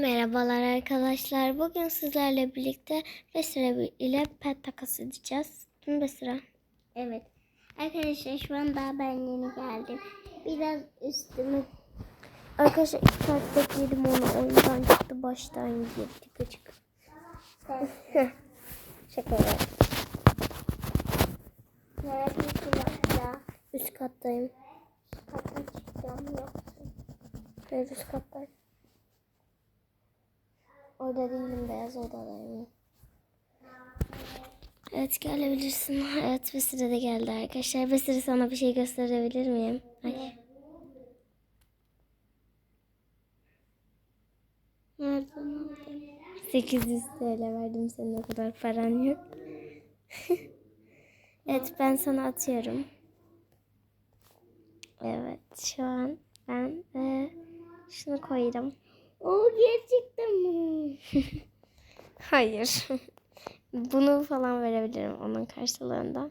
Merhabalar arkadaşlar. Bugün sizlerle birlikte Besra ile pet takas edeceğiz. Değil mi Besra? Evet. Arkadaşlar şu an daha ben yeni geldim. Biraz üstümü Arkadaşlar ilk saat bekledim onu oyundan çıktı baştan girdi gıcık. Şaka hatta? Üst kattayım. Hatta çıkacağım yoksun. Hayır üst kattayım. Orada değilim beyaz odadayım. Evet gelebilirsin. Evet Besra de geldi arkadaşlar. Besra sana bir şey gösterebilir miyim? Ay. Nereden aldın? 800 TL verdim senin o kadar paran yok. evet ben sana atıyorum. Evet şu an ben e, şunu koydum. Oo gerçekten mi? Hayır. Bunu falan verebilirim onun karşılığında.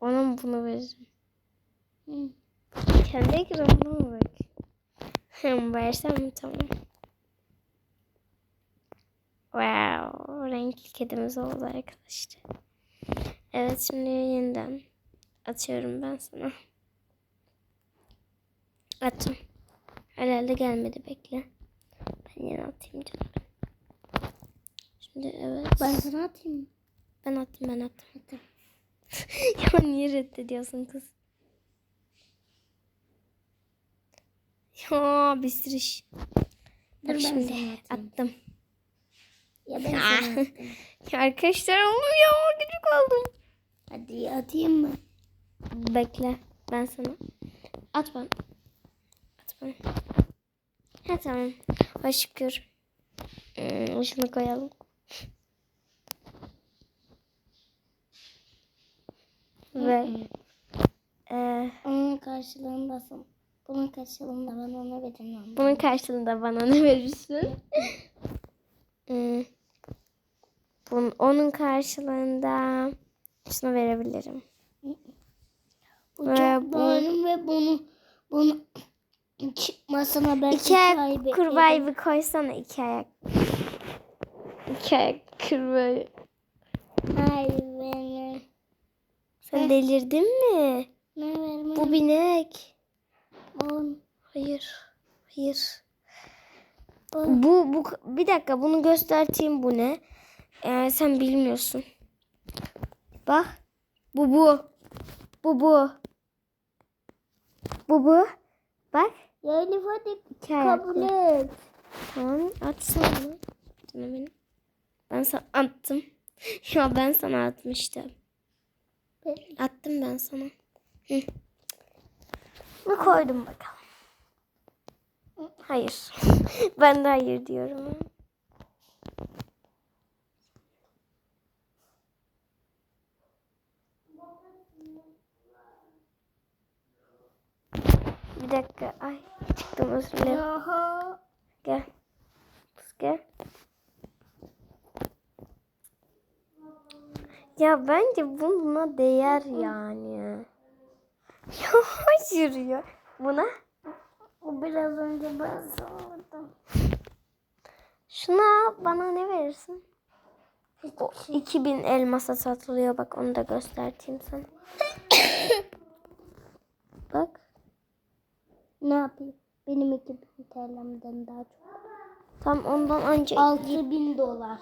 Ona bunu veririm. Kendi ekranıma mı bak? Hem versem tamam. Wow, renkli kedimiz oldu arkadaşlar. Evet şimdi yeniden atıyorum ben sana. Attım. Herhalde gelmedi bekle. Ben yine atayım canım. Şimdi evet. Ben sana atayım mı? Ben attım ben attım. Hadi. ya niye reddediyorsun kız? Ya bir sürü iş. Dur Bak şimdi attım. Ya ben sana. Ya arkadaşlar olmuyor. Gıcık oldum. Hadi atayım mı? Bekle. Ben sana. At bana. Ha tamam. Ay şükür. Hmm, şunu koyalım. Ve e, Onun karşılığındasın. Bunun karşılığında ben ona veririm. bunun karşılığında bana ne verirsin? Hmm. Bunun, onun karşılığında şunu verebilirim. Bu Ve çok bu- benim ve bunu bunu çıkmasına ben İki ay ayak kurbağayı bir koysana iki ayak. İki ayak kurbağayı. Hayır benim. Sen delirdin mi? Ne vermem? Bu binek. On. Hayır. Hayır. On. Bu, bu bir dakika bunu göstereyim bu ne? Ee, sen bilmiyorsun. Bak. Bu bu. Bu bu. Bu bu. Bak. Ya Elif hadi kabul et. Tamam atsana. Canım benim. Ben sana attım. Ya ben sana atmıştım. Attım ben sana. Hı. Bunu koydum bakalım. Hayır. ben de hayır diyorum. Bir dakika. Ay çıktım özür dilerim. Gel. Kız gel. Ya bence buna değer yani. Ya hayır ya. Buna O biraz önce ben sordum. şuna bana ne verirsin? O 2000 elmasa satılıyor bak onu da göstereyim sana. bak. Ne yapayım? Benim 2000 TL'mden daha çok. Tam ondan önce 6000 dolar.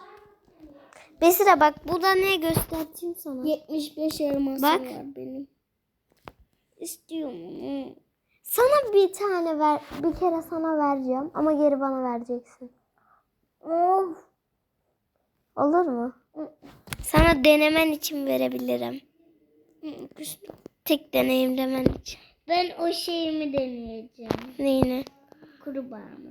Besira bak bu da ne göstereyim sana. 75 elması Bak. var benim. İstiyorum. Sana bir tane ver, bir kere sana vereceğim ama geri bana vereceksin. Of. Olur mu? Sana denemen için verebilirim. Tek deneyimlemen için. Ben o şeyimi deneyeceğim. Neyini? Kurbağamı.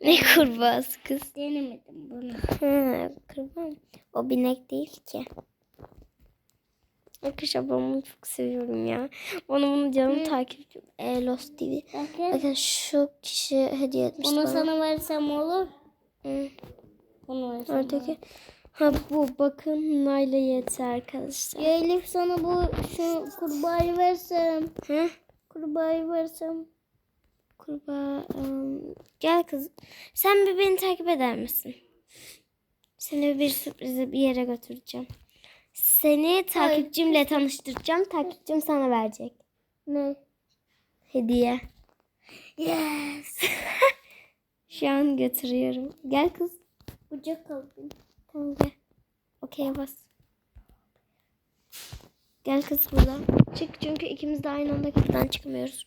Ne kurbağası kız? Denemedim bunu. Ha, kurbağa? O binek değil ki. Arkadaşlar ben bunu çok seviyorum ya. Onu bunu canım takipçim. E, Lost TV. Bakın. Bakın şu kişi hediye etmiş Bunu bana. sana versem olur. Hı. Bunu versem Oradaki. Ha bu bakın Nayla yeter arkadaşlar. Ya Elif sana bu şu kurbağayı versem. Hı? Kurbağayı versem. Kurbağa. ım, gel kız. Sen bir beni takip eder misin? Seni bir sürprize bir yere götüreceğim. Seni takipçimle tanıştıracağım. Takipçim sana verecek. Ne? Hediye. Yes. Şu an götürüyorum. Gel kız. Kucak alayım. Tamam gel. Okey bas. Gel kız buradan. Çık çünkü ikimiz de aynı anda kapıdan çıkmıyoruz.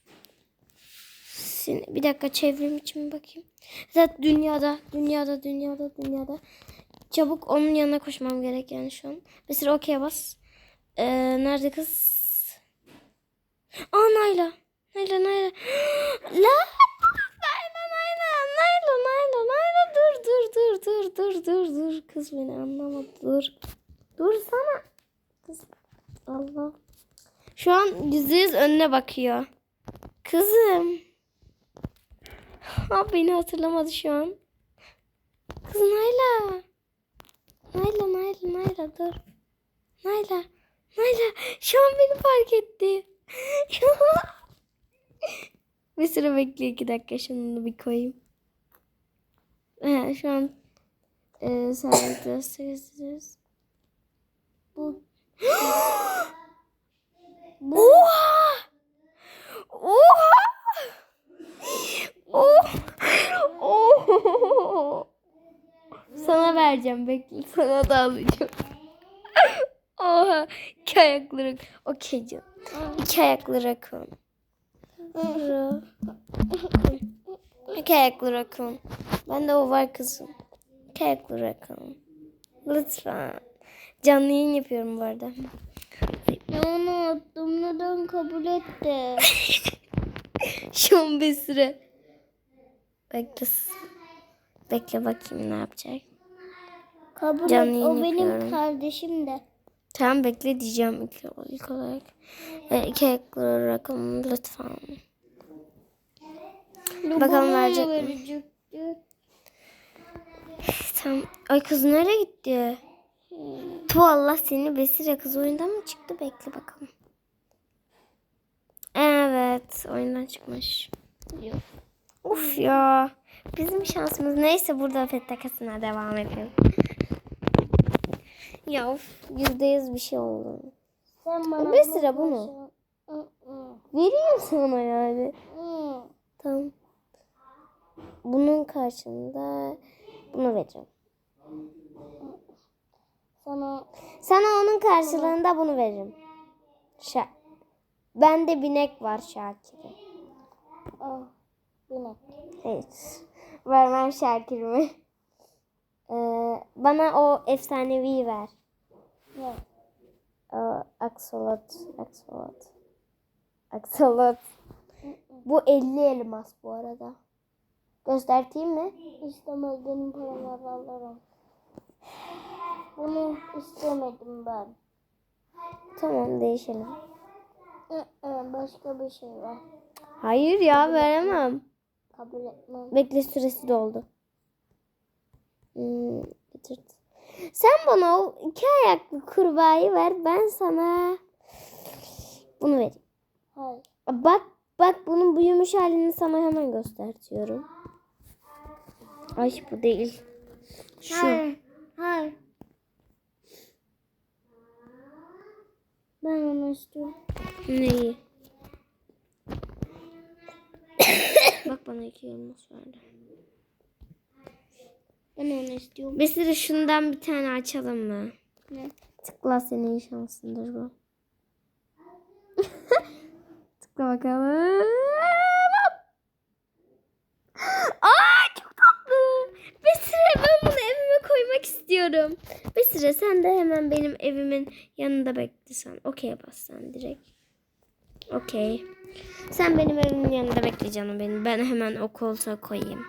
Sin- Bir dakika çevrim için bakayım. Zaten dünyada, dünyada, dünyada, dünyada. Çabuk onun yanına koşmam gerek yani şu an. Mesela okey bas. Ee, nerede kız? Aa Nayla. Nayla Nayla. La. Nayla Nayla. Nayla Nayla Nayla. Dur dur dur dur dur dur dur. Kız beni anlamadı. Dur. Dur sana. Kız. Allah. Şu an yüzde yüz önüne bakıyor. Kızım. Ha beni hatırlamadı şu an. Kız Nayla. Nayla Nayla Nayla dur. Nayla. Nayla şu an beni fark etti. bir süre bekle iki dakika şunu bir koyayım. He, şu an e, sen. Bu. Oha! Oha! Oh! Oh! Sana vereceğim bekle. Sana da alacağım. Oha! İki ayaklı rakun. Okey canım. İki ayaklı rakun. İki ayaklı rakun. Bende o var kızım. İki ayaklı rakun. Lütfen. Canlı yayın yapıyorum bu arada. Ya onu attım. Neden kabul etti? Şu an bir süre. Bekle. Bekle bakayım ne yapacak. Kabul Canlı et. yayın O benim yapıyorum. kardeşim de. Tamam bekle diyeceğim ilk, ilk olarak. E, iki ayaklı rakam lütfen. Bakalım verecek mi? verecekti. Tamam. Ay kız nereye gitti? Tu Allah seni Besire kız oyundan mı çıktı? Bekle bakalım. Evet oyundan çıkmış. Yok. Uf ya. Bizim şansımız neyse burada pet takasına devam edelim. ya of yüzde yüz bir şey oldu. Sen bana Bir sıra bu mu? bakmasan- Hı, hı, Vereyim sana yani. hı. Tamam. Bunun karşında bunu vereceğim. Sana Sana onun karşılığında bunu veririm. Şa Bende binek var Şakir'e. al. Binek. Evet. Vermem Şakir'imi. Ee, bana o efsanevi ver. Yok. Aa, aksolot. Aksolot. Aksolot. Bu 50 elmas bu arada. Göstereyim mi? İstemez benim paraları alırım. Bunu istemedim ben. Tamam değişelim. Hı, hı, Başka bir şey var. Hayır ya veremem. Kabul etmem. Bekle süresi doldu. Hmm. Sen bana o iki ayaklı kurbağayı ver. Ben sana bunu vereyim. Hayır. Bak bak bunun büyümüş halini sana hemen göstertiyorum. Ay bu değil. Şu. Hayır. Hayır. Ben onu istiyorum. Neyi? bak bana iki elmas verdi. Ben onu istiyorum. Sürü şundan bir tane açalım mı? Ne? Tıkla senin şansındır bu. Tıkla bakalım. Aa çok tatlı. Bir süre ben bunu evime koymak istiyorum. Bir süre sen de hemen benim evimin yanında bekle sen. Okey bas sen direkt. Okey. Sen benim evimin yanında bekle canım benim. Ben hemen o koltuğa koyayım.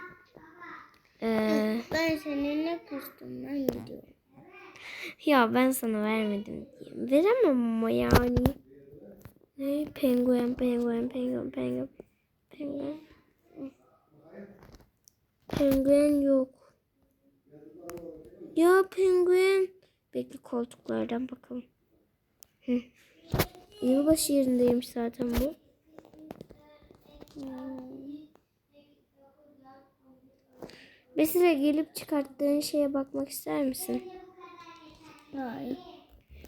Ee, Ben seninle küstüm. Ben gidiyorum. Ya ben sana vermedim diyeyim. Veremem ama yani. Ne? Penguen, penguen, penguen, penguen. Penguen. Penguen yok. Ya penguen. Bekle koltuklardan bakalım. Hı. Yılbaşı yerindeymiş zaten bu. Hmm. Mesela gelip çıkarttığın şeye bakmak ister misin? Hayır.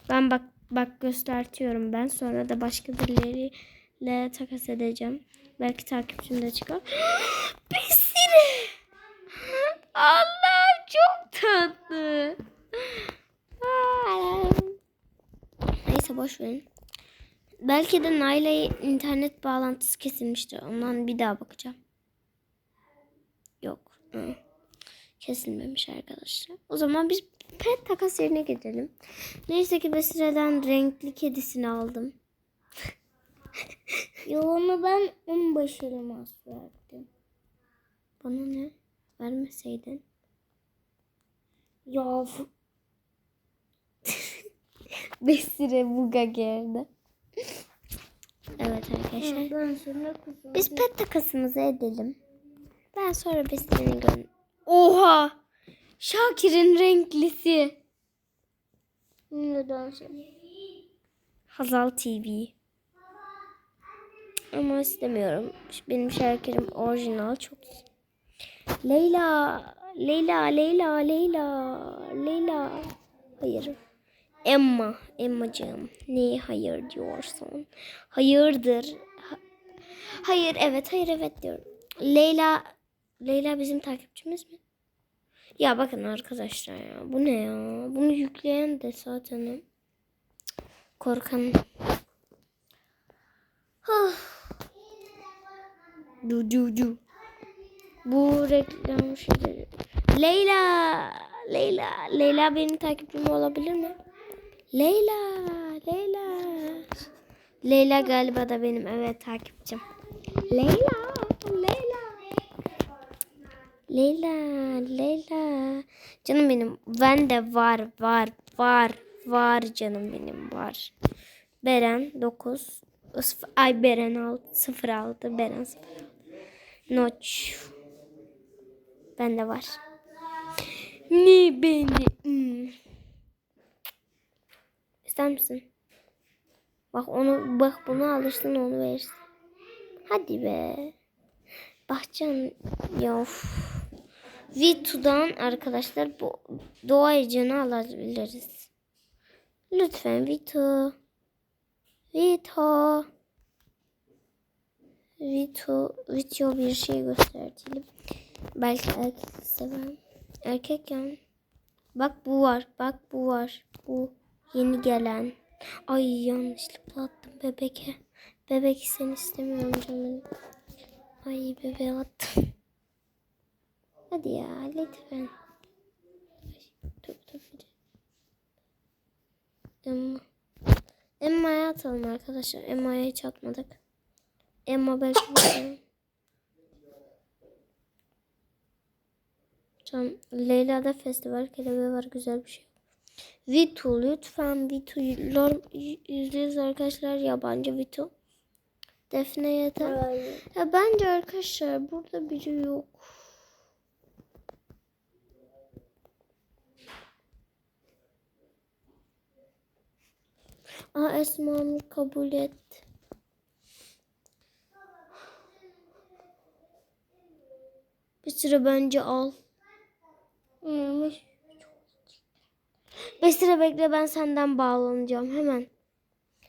Ben bak bak göstertiyorum ben. Sonra da başka birileriyle takas edeceğim. Belki takipçim de çıkar. Besire! Allah! Tatlı. Neyse boş verin. Belki de Naila'ya internet bağlantısı kesilmiştir. Ondan bir daha bakacağım. Yok. Hı. Kesilmemiş arkadaşlar. O zaman biz pet takas yerine gidelim. Neyse ki Besire'den renkli kedisini aldım. Yolunu ben en başarılı verdim. Bana ne? Vermeseydin. Ya Besire buga geldi. Evet arkadaşlar. ben sana kuzum. Biz pet takasımızı edelim. Ben sonra Besire'ni gön... Oha! Şakir'in renklisi. Neden? Hazal TV. Ama istemiyorum. Benim Şakir'im orijinal çok. Leyla, Leyla, Leyla, Leyla, Leyla. Hayır. Emma, Emmacığım. Ne hayır diyorsun? Hayırdır. Ha- hayır, evet, hayır, evet diyorum. Leyla, Leyla bizim takipçimiz mi? Ya bakın arkadaşlar ya. Bu ne ya? Bunu yükleyen de zaten korkan. Huh. Du du du. Bu reklam şeyleri. Leyla, Leyla, Leyla benim takipçim olabilir mi? Leyla, Leyla. Leyla galiba da benim evet takipçim. Leyla, Leyla. Leyla, Leyla. Canım benim. Ben de var, var, var, var canım benim var. Beren 9. Ay Beren 6, 06. Beren 06. Noç. Ben de var. Ne beni? Hmm. İster misin? Bak onu bak bunu alırsın onu verirsin. Hadi be. Bahçen ya. Vitu'dan arkadaşlar bu doğa canı alabiliriz. Lütfen Vitu. Vito. Vito, Vito bir şey gösterelim. Belki erkek sever. Erkek yani. Bak bu var. Bak bu var. Bu yeni gelen. Ay yanlışlıkla attım bebeke. Bebek seni istemiyorum canım. Ay bebeğe attım. Hadi ya lütfen. Dur dur. Emma. Emma'ya atalım arkadaşlar. Emma'ya hiç atmadık. Emma belki Tamam. Leyla'da festival kelebeği var. Güzel bir şey. Vitu lütfen Vitu'lar izliyoruz arkadaşlar. Yabancı Vitu. Defne yeter. Hayır. Ya bence arkadaşlar burada biri yok. Aa Esma'mı kabul et. Bir süre bence al. Neymiş? Bir süre bekle ben senden bağlanacağım hemen.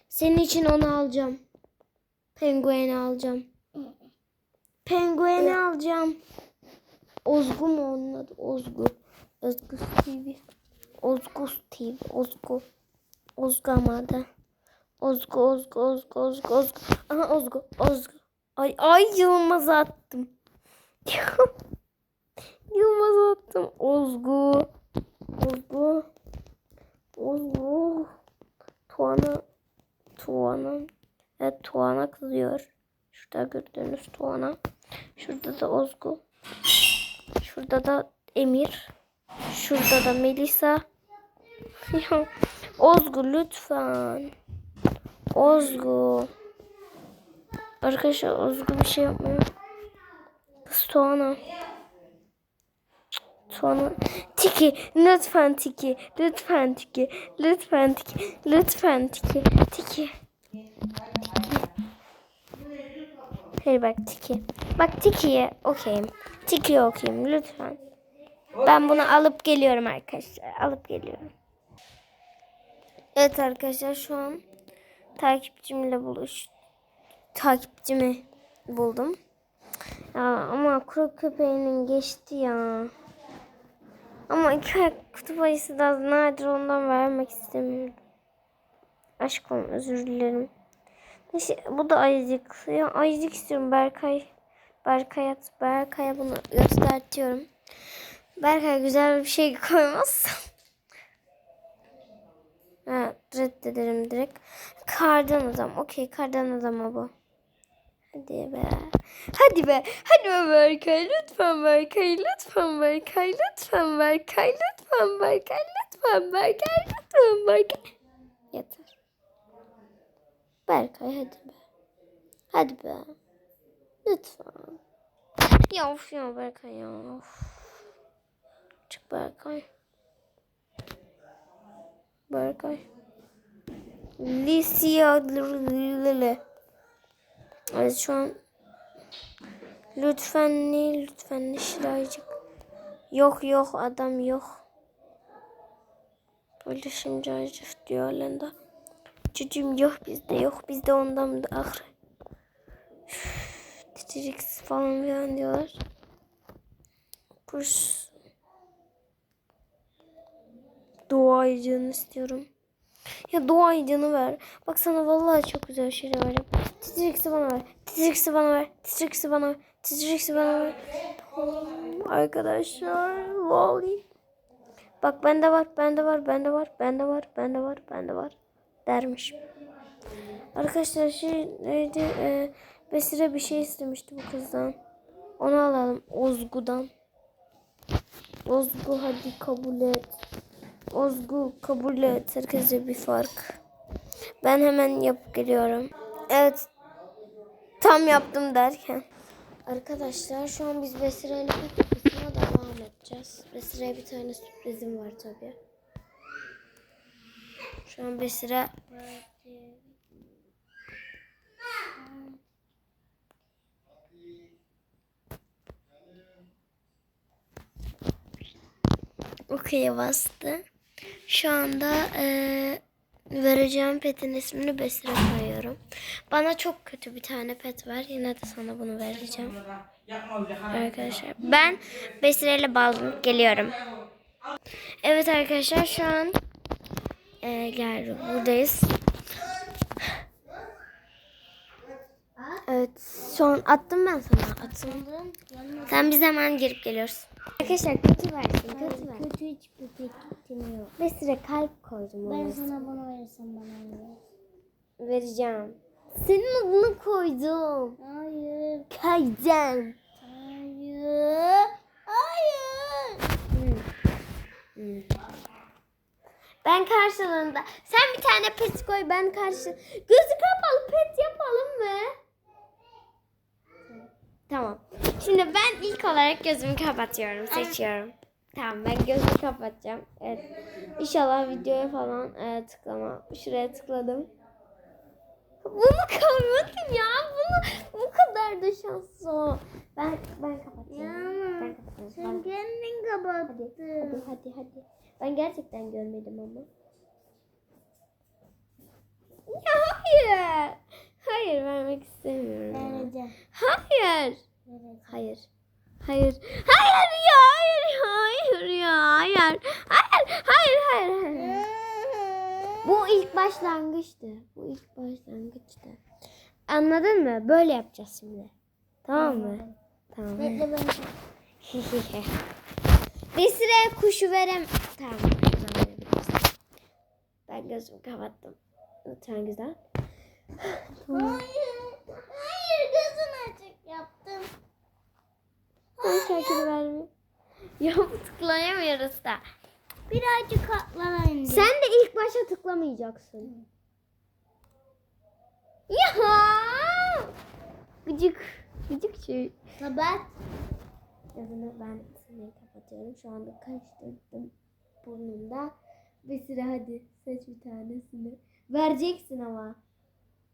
Senin için onu alacağım. Pengueni alacağım. Pengueni alacağım. Ozgu mu onun adı? Ozgu. Ozgu TV. Ozgu TV. Ozgu. Ozgu ama adı. Ozgu, Ozgu, Ozgu, Ozgu, Ozgu. Aha Ozgu, Ozgu. Ay, ay Yılmaz attım. Yılmaz attım. Ozgu. Ozgu. Ozgu. Tuana. Tuana. Evet Tuana kızıyor. Şurada gördüğünüz Tuana. Şurada da Ozgu. Şurada da Emir. Şurada da Melisa. Ozgu lütfen. Ozgu. Arkadaşlar Ozgu bir şey yapmıyor. Kız Tuana. Tuana. Tiki lütfen Tiki. Lütfen Tiki. Lütfen Tiki. Lütfen Tiki. Tiki. Hayır bak Tiki. Bak Tiki'ye okeyim. Tiki'ye okeyim lütfen. Ben bunu alıp geliyorum arkadaşlar. Alıp geliyorum. Evet arkadaşlar şu an takipçimle buluş. Takipçimi buldum. Ya ama kuru köpeğinin geçti ya. Ama iki ayak kutup ayısı da nadir ondan vermek istemiyorum. Aşkım özür dilerim. Neyse bu da ayıcık. Ya ayıcık istiyorum Berkay. Berkay at. Berkay'a bunu göstertiyorum. Berkay güzel bir şey koymazsa. Ha, reddederim direkt. Kardan adam. Okey kardan adamı bu. Hadi be. Hadi be. Hadi be Berkay. Lütfen Berkay. Lütfen Berkay. Lütfen Berkay. Lütfen Berkay. Lütfen Berkay. Lütfen Berkay. Yeter. Berkay hadi be. Hadi be. Lütfen. Ya of ya Berkay ya. Of. Çık Berkay. Berkay. Lisya Lili. Evet şu an lütfen ne lütfen ne şiraycık. Yok yok adam yok. Böyle şimdi acıf diyor halen de. Çocuğum yok bizde yok bizde ondan da ahır. Titrix falan filan diyorlar. Kuş Dua ayıcığını istiyorum. Ya dua ayıcığını ver. Bak sana vallahi çok güzel şeyler var. Titrix'i bana ver. Titrix'i bana ver. Titrix'i bana ver. Titrix'i bana ver. Arkadaşlar. Vallahi. Bak bende var, bende var, bende var, bende var, bende var, bende var. Dermiş. Arkadaşlar şey neydi? Ee, Besire bir şey istemişti bu kızdan. Onu alalım. Ozgu'dan. Ozgu hadi kabul et. Ozgu kabul et. Herkese bir fark. Ben hemen yapıp geliyorum. Evet. Tam yaptım derken. Arkadaşlar şu an biz Besire ile kısmına devam edeceğiz. Besire'ye bir tane sürprizim var tabii. Şu an Besire Okey'e bastı. Şu anda eee, vereceğim petin ismini Besire koyuyorum. Bana çok kötü bir tane pet var. Yine de sana bunu vereceğim. Arkadaşlar ben Besire ile bağlanıp geliyorum. Evet arkadaşlar şu an eee gel buradayız. Evet an attım ben sana attım. Sen biz hemen girip geliyoruz. Arkadaşlar kötü versin kötü ver. Kötü hiçbir fikrim yok. Besire kalp koydum Ben sana bunu verirsem bana ver. Vereceğim. Senin adını koydum. Hayır. Kayden. Hayır. Hayır. Ben karşılığında. Sen bir tane pet koy ben karşı. Gözü kapalı pet yapalım mı? Tamam. Şimdi ben ilk olarak gözümü kapatıyorum. Seçiyorum. Tamam ben gözümü kapatacağım. Evet. İnşallah videoya falan e, tıklama. Şuraya tıkladım. Bunu kapatayım ya. Bunu bu kadar da şanslı. Ben ben kapatacağım. Ya. Ben. Sen kendin Hadi, kapattın. hadi, hadi. Ben gerçekten görmedim ama. Ya hayır. Hayır vermek istemiyorum. Vereceğim. Hayır. Vereceğim. Hayır. Hayır. Hayır ya. Hayır. Hayır ya. Hayır. Hayır. Hayır. Hayır. hayır. Bu ilk başlangıçtı. Bu ilk başlangıçtı. Anladın mı? Böyle yapacağız şimdi. Tamam mı? Tamam. Bekle ben. Bir süre kuşu verem. Tamam. Ben gözümü kapattım. Lütfen güzel. Hayır. Hayır gözün açık yaptım. Ben şarkını vermiyorum. Ya tıklayamıyoruz da. Birazcık katlara indi. Sen de ilk başa tıklamayacaksın. Ya! Gıcık. Gıcık şey. Kapat. Yazını ben seni kapatıyorum. Şu anda karıştırdım burnumda. Bir süre hadi seç bir tanesini. Vereceksin ama.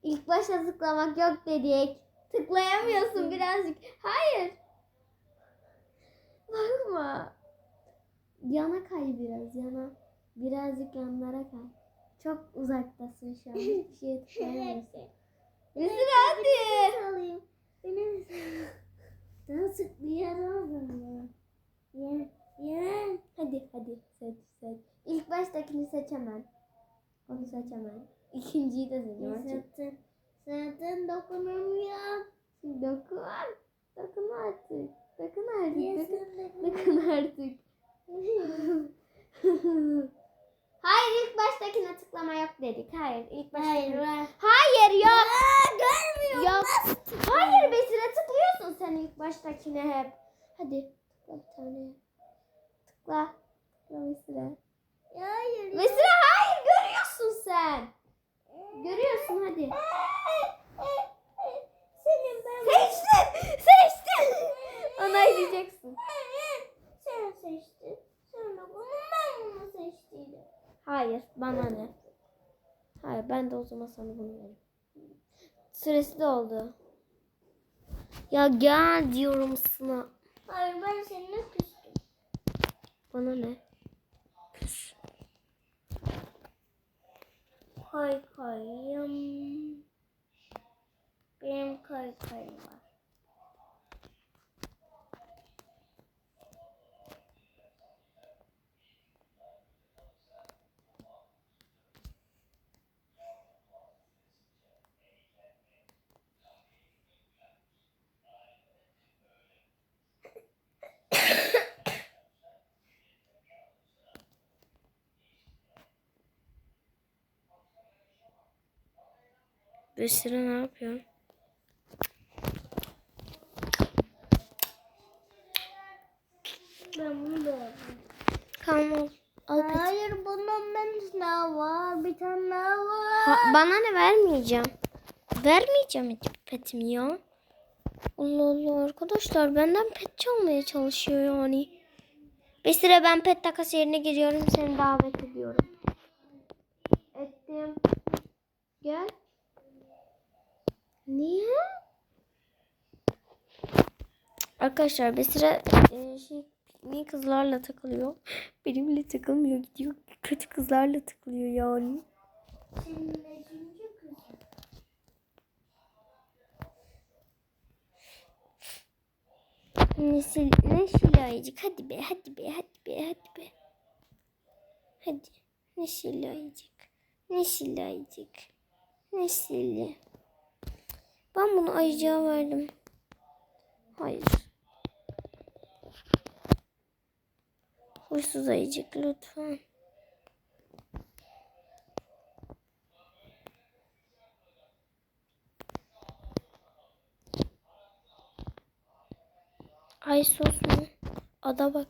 İlk başta tıklamak yok dedik. Tıklayamıyorsun birazcık. Hayır. Bakma. Yana kay biraz yana. Birazcık yanlara kay. Çok uzaktasın şu an. Hiçbir şeye tıklayamıyorsun. Mısır hadi. Benim daha sık bir yer aldım ya. Ya. Ya. Hadi hadi seç seç. İlk baştakini seç hemen. Onu seç hemen. İkinciyi de seç. Zaten, zaten dokunamıyorum. Dokun. Dokun artık. Dokun artık. Dokun, dokun artık. Hayır ilk baştakine tıklama yok dedik. Hayır ilk baştakine. Hayır var. Hayır yok. Aa, görmüyorum. Yok. Hayır Besire tıklıyorsun sen ilk baştakine hep. Hadi tıkla bir tane. Tıkla. Tıkla Besire. Hayır. Vesile hayır görüyorsun sen. Görüyorsun hadi. Senin ben. Seçtin. Seçtin. Onaylayacaksın. Sen seçtin. Sonra bunu ben bunu seçtiydim. Hayır bana ne? Hayır ben de o zaman sana bunu veririm. Süresi de oldu. Ya gel diyorum sana. Hayır ben seninle küstüm. Bana ne? Küs. Koy koyum. Benim koy koyum var. Besire ne yapıyor? Ben bunu da aldım. Tamam. Al pet. Hayır bunun benim daha var. Bir tane daha var. Ha, bana ne vermeyeceğim. Vermeyeceğim hiç petimi ya. Allah Allah arkadaşlar benden pet çalmaya çalışıyor yani. Bir süre ben pet takas yerine giriyorum seni davet ediyorum. Ettim. Gel. Niye? Arkadaşlar bir süre e, şey, pikniği kızlarla takılıyor. Benimle takılmıyor gidiyor. Kötü kızlarla takılıyor yani. Senin üçüncü kızın. Nesil, nesil ayıcık. Hadi be, hadi be, hadi be, hadi be. Hadi. Nesil ayıcık. Nesil ayıcık. Nesili. Ben bunu ayıcığa verdim. Hayır. Huysuz ayıcık lütfen. Ay sos mu? Ada bak.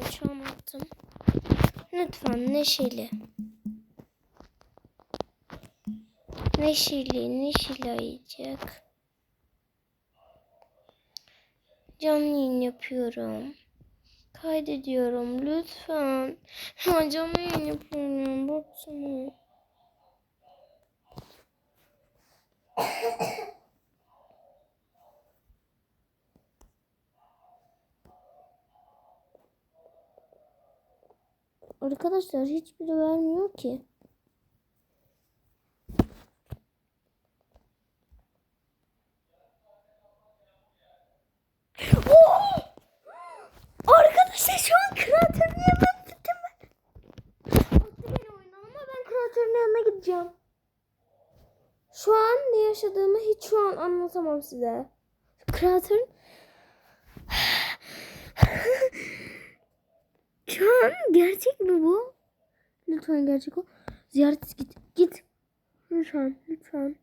Uçağım attım. Lütfen neşeli. Neşeli, neşeli ayıcık. Canlı yayın yapıyorum. Kaydediyorum lütfen. Ya canlı yayın yapıyorum. Baksana. Arkadaşlar hiçbiri vermiyor ki. Oo! Arkadaşlar şu an kreatörün yanına gittim ben. Attı beni oyundan ama ben kreatörün yanına gideceğim. Şu an ne yaşadığımı hiç şu an anlatamam size. Kreatörün... Şu an gerçek mi bu? Lütfen gerçek ol. Ziyaret git. Git. Lütfen. Lütfen.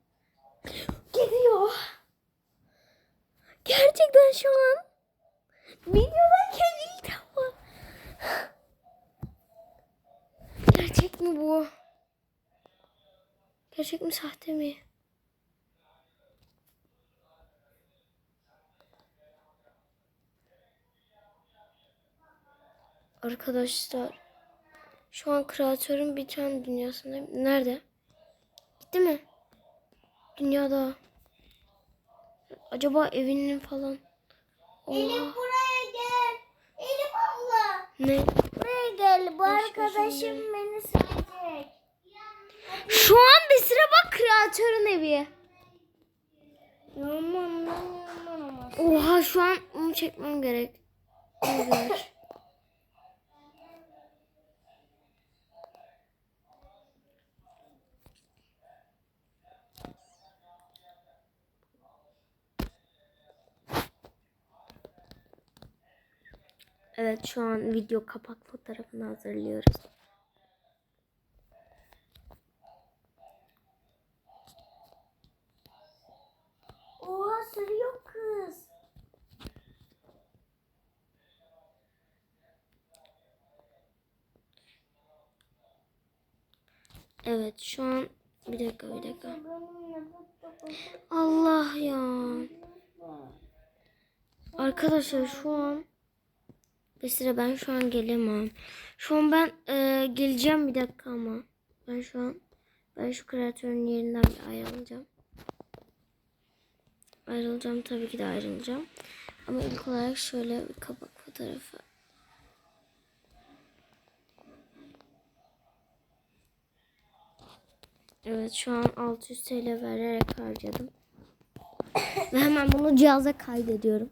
Gidiyor. Gerçekten şu an. Videodayken ilk defa. Gerçek mi bu? Gerçek mi sahte mi? Arkadaşlar şu an kreatörün biten dünyasındayım. Nerede? Gitti mi? Dünyada. Acaba evinin falan. Elif Oha. Ne? Buraya gel. Bu arkadaşım beni sevecek. Şu an bir sıra bak kreatörün evi. Yaman lan yaman ama. Oha şu an onu çekmem gerek. Evet şu an video kapak fotoğrafını hazırlıyoruz. Oha sürüyor kız. Evet şu an bir dakika bir dakika. Allah ya. Arkadaşlar şu an Esra ben şu an gelemem. Şu an ben e, geleceğim bir dakika ama. Ben şu an ben şu kreatörün yerinden bir ayrılacağım. Ayrılacağım tabii ki de ayrılacağım. Ama ilk olarak şöyle bir kapak fotoğrafı. Evet şu an 600 TL vererek harcadım. Ve hemen bunu cihaza kaydediyorum.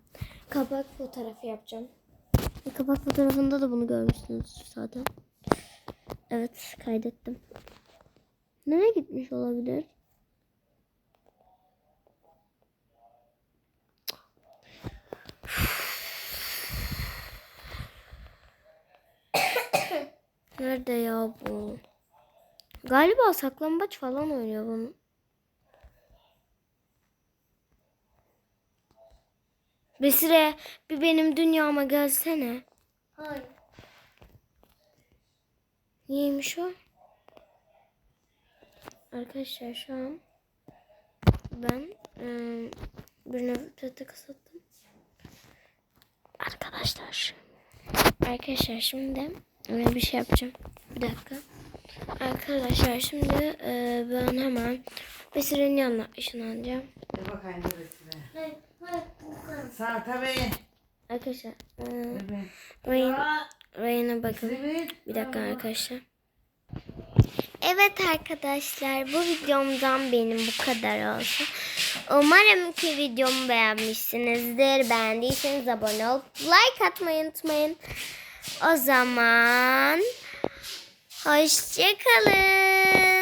Kapak fotoğrafı yapacağım. Kapak fotoğrafında da bunu görmüşsünüz zaten. Evet kaydettim. Nereye gitmiş olabilir? Nerede ya bu? Galiba saklambaç falan oynuyor bunu. Besire bir benim dünyama gelsene. Hayır. Niyeymiş o? Arkadaşlar şu an ben birine bir kısattım. Arkadaşlar Arkadaşlar şimdi öyle bir şey yapacağım. Bir dakika. Arkadaşlar şimdi e, ben hemen Besire'nin yanına ışınlanacağım. Dur bakayım dur üstüne. Hayır. Sağ tabii. Arkadaşlar e, Evet. Ray'ın Ray'ına bakın. Bir dakika arkadaşlar. Evet arkadaşlar bu videomdan benim bu kadar olsun. Umarım ki videomu beğenmişsinizdir. Beğendiyseniz abone olup like atmayı unutmayın. O zaman hoşçakalın.